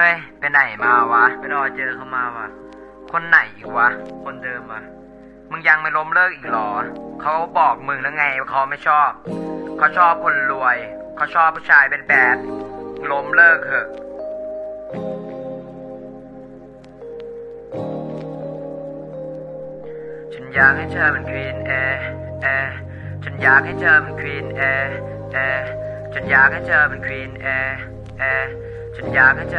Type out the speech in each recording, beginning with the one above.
เฮ้ยไปไหนมาวะไปรอเจอเขามาวะคนไหนอีกวะ คนเดิมอะมึงยังไม่ล้มเลิกอีกหรอ เขาบอกมึงแล้วไงว่าเขาไม่ชอบ เขาชอบคนรวย เขาชอบผู้ชายเป็นแบดล้มเลิกเถอะฉันอยากให้เธอเป็นควีนแอร์แอร์ฉันอยากให้เธอเป็นควีนแอร์แอร์ฉันอยากให้เธอเป็นควีนแอร์แอ ร์ฉันอยากให้เธ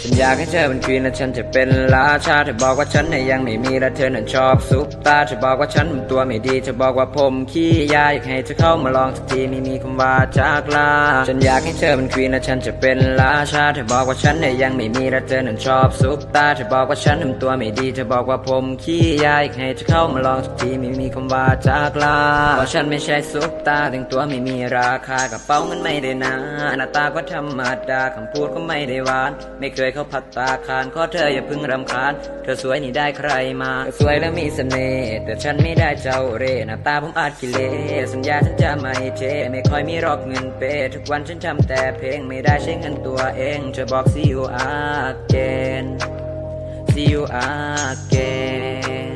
ฉันอยากให้เธอเป็นควีนและฉันจะเป็นราชาเธอบอกว่าฉันเนี่ยยังไม่มีและเธอนั้นชอบซุปตาเธอบอกว่าฉันทำตัวไม่ดีเธอบอกว่าผมขี้ยาอยากให้เธอเข้ามาลองสักทีไม่มีคำว่าจากลาฉันอยากให้เธอเป็นควีนและฉันจะเป็นราชาเธอบอกว่าฉันเนี่ยยังไม่มีและเธอนั้นชอบซุปตาเธอบอกว่าฉันทำตัวไม่ดีเธอบอกว่าผมขี้ยาอยากให้เธอเข้ามาลองสักทีไม่มีคำว่าจากลาเพราะฉันไม่ใช่ซุปตาแต่งตัวไม่มีราคากระเป๋าเงินไม่ได้นาหน้าตาก็ธรรมดาคำพูดก็ไม่ได้หวาน ไม่เคยเข้าพัดตาคารขอเธออย่าพึ่งรำคาญ เธอสวยนี่ได้ใครมาเธอสวยและมีเสน่ห์แต่ฉันไม่ได้เจ้าเร่หน้าตาผมอาจกิเลสสัญญาฉันจะไม่เทไม่ค่อยมีรอบเงินเปทุกวันฉันทำแต่เพลงไม่ได้ใช้เงินตัวเองเธอบอก see you again see you again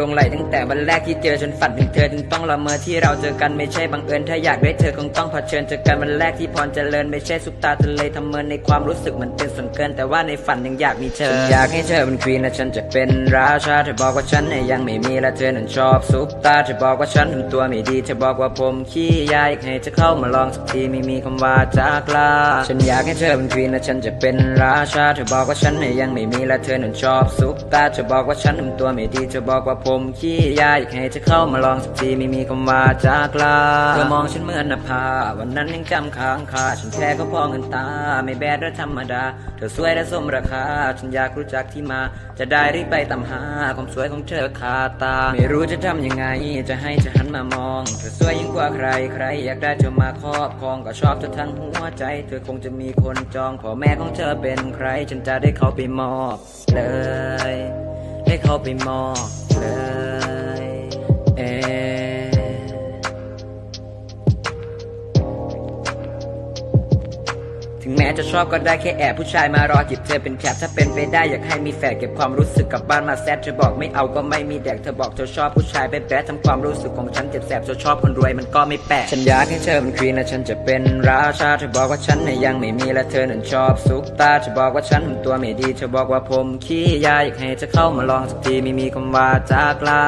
ลงไหลตั้งแต่วันแรกที่เจอฉันฝันถึงเธอจึงต้องละเมอที่เราเจอกันไม่ใช่บังเอิญถ้าอยากได้เธอคงต้องเผชิญเจอกันวันแรกที่พรเจริญไม่ใช่ซุปตาทะเลทำเมินในความรู้สึกมันเป็นส่วนเกิน แต่ว่าในฝันยังอยากมีเธออยากให้เธอเป็นควีนและฉันจะเป็นราชาเธอบอกว่าฉันเนี่ยยังไม่มีและเธอนั้นชอบซุปตาเธอบอกว่าฉันทำตัวไม่ดีเธอบอกว่าผมขี้ยาอยากให้เธอเข้ามาลองสักทีไม่มีคำว่าจากลาฉันอยากให้เธอเป็นควีนและฉันจะเป็นราชาเธอบอกว่าฉันเนี่ยยังไม่มีและเธอนั้นชอบซุปตาเธอบอกว่าฉันทำตัวไม่ดีเธอบอกว่าผมผมขี้ยาอยากให้เธอเข้ามาลองสักทีไม่มีคำว่าจากลาเธอมองฉันเหมือนนภาวันนั้นยังจำค้างคาฉันแค่ก็พอเงินตา ไม่แบดและธรรมดา เธอสวยและสมราคา ฉันอยากรู้จักที่มา จะได้รีบไปตามหาความสวยของเธอคาตา ไม่รู้จะทำยังไง จะให้เธอหันมามอง เธอสวยยิ่งกว่าใครใคร อยากได้เธอมาครอบครองก็ชอบเธอทั้งหัวใจ เธอคงจะมีคนจองพ่อแม่ของเธอเป็นใคร ฉันจะได้เขาไปมอบเลย ได้เขาไปมอบเลยเอ ถึงแม้จะชอบก็ได้แค่แอบผู้ชายมารอจีบเธอเป็นแคบถ้าเป็นไปได้อยากให้มีแฟนเก็บความรู้สึกกลับบ้านมาแซดเธอบอกไม่เอาก็ไม่มีแดกเธอบอกเธอชอบผู้ชายแบ๊ดๆทำความรู้สึกของฉันเจ็บแสบเธอชอบคนรวยมันก็ไม่แปลกฉันอยากให้เธอเป็นควีนและฉันจะเป็นราชาเธอบอกว่าฉันน่ยยังไม่มีและเธอนั้นชอบซุปตาเธอบอกว่าฉันทำตัวไม่ดีเธอบอกว่าผมขี้ยาอยากให้เธอเข้ามาลองสักทีไม่มีคำว่าจากลา